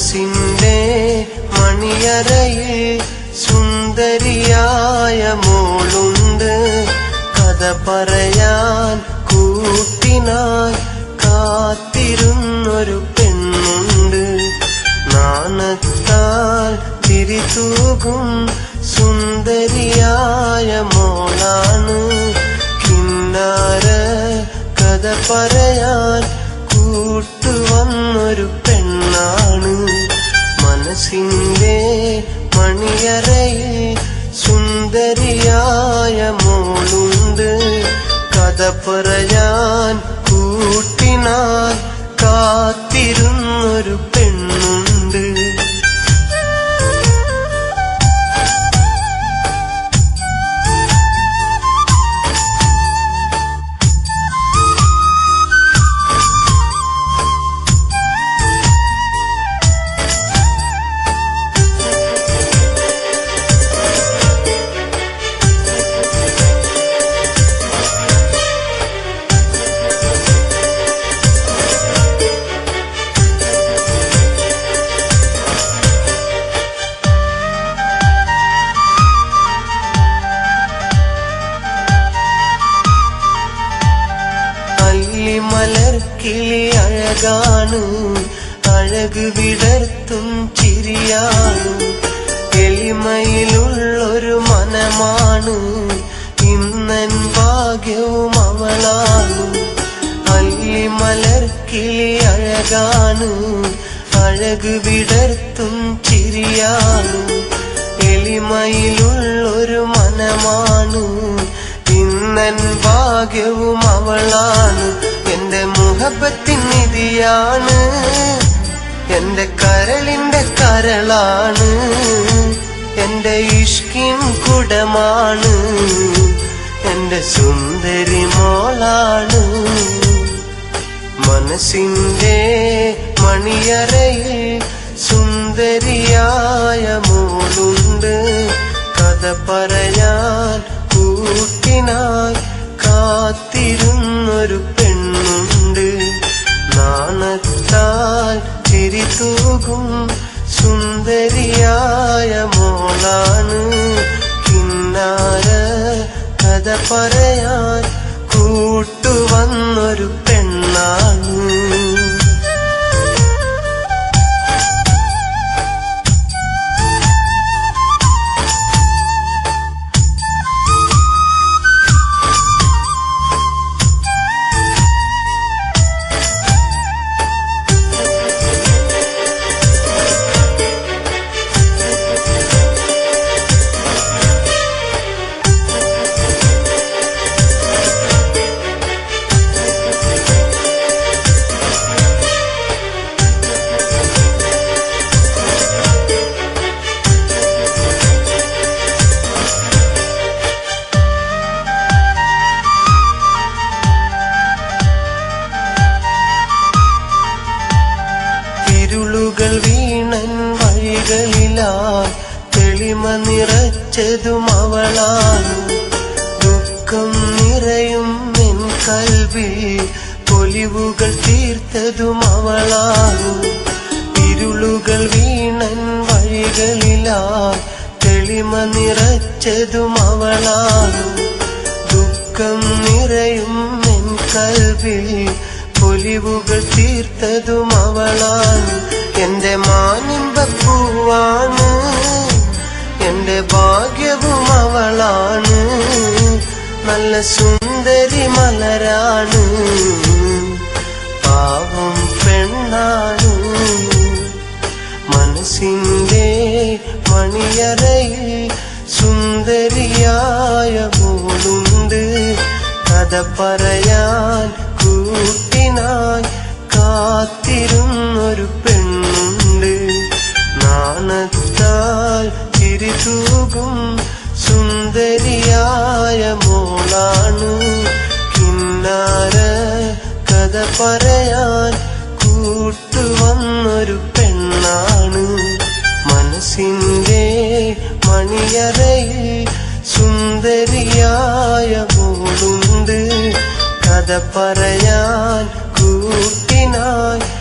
മനസ്സിന്റെ മണിയറയിൽ സുന്ദരിയായ മോളുണ്ട്. കഥ പറയാൻ കൂട്ടിനായി കാത്തിരുന്നൊരു പെണ്ണുണ്ട്. നാണത്താൽ തിരിതൂകും സുന്ദരിയായ മോളാണ്. കിന്നാര കഥ പറയാൻ കൂട്ടുവന്നൊരു പെണ്ണാണ്. മനസ്സിന്റെ മണിയറയിൽ സുന്ദരിയായ മോളുണ്ട്. കഥ പറയാൻ കൂട്ടിനാൽ കിളി അഴകാണ് അഴക് വിടർത്തും ചിരിയാണു എളിമയിലുള്ളൊരു മനമാണ് ഇന്നൻ ഭാഗ്യവും അവളാണു. അല്ലിമലർ കിളി അഴകാണു അഴക് വിടർത്തും ചിരിയാണു എളിമയിലുള്ളൊരു മനമാണ് ഇന്നൻ ഭാഗ്യവും അവളാണ്. മുഹബത്തിൻ നിധിയാണ് എന്റെ കരളിന്റെ കരളാണ്. എന്റെ ഇഷ്കിൻ കുടമാണ്. എന്റെ സുന്ദരി മോളാണ്. മനസ്സിന്റെ മണിയറയിൽ സുന്ദരിയായ മോളുണ്ട്. കഥ പറയാൻ കൂട്ടിനായി കാത്തിരുന്നൊരു നാണത്താൽ തിരിതൂകും സുന്ദരിയായ മോളാണ് കിന്നാര കഥ പറയാൻ തെളിമ നിറച്ചതും അവളാണ് ദുഃഖം നിറയും എൻ കൽവി പൊലിവുകൾ തീർത്തതും അവളാണ് ഇരുളുകൾ വീണൻ വഴികളിലാ തെളിമ നിറച്ചതും അവളാണ് ദുഃഖം നിറയും എൻ കൽവിൽ പൊലിവുകൾ തീർത്തതും അവളാണ്. എന്റെ മാനിമ്പപ്പൂവാണ് എന്റെ ഭാഗ്യവും അവളാണ്. നല്ല സുന്ദരി മലരാണ്. പാവം പെണ്ണാണ്. മനസ്സിന്റെ മണിയറയിൽ സുന്ദരിയായ പോലുണ്ട് കഥ പറയാൻ കാത്തിരുന്നൊരു പെണ്ണുണ്ട്. നാണത്താൽ തിരിതൂകും സുന്ദരിയായ മോളാണ്. കിന്നാര കഥ പറയാൻ കൂട്ടുവന്നൊരു പെണ്ണാണ്. മനസ്സിന്റെ മണിയറയിൽ സുന്ദരിയായ മോളുണ്ട്. കഥ പറയാൻ ಮುಕ್ತಿ ನಾಯ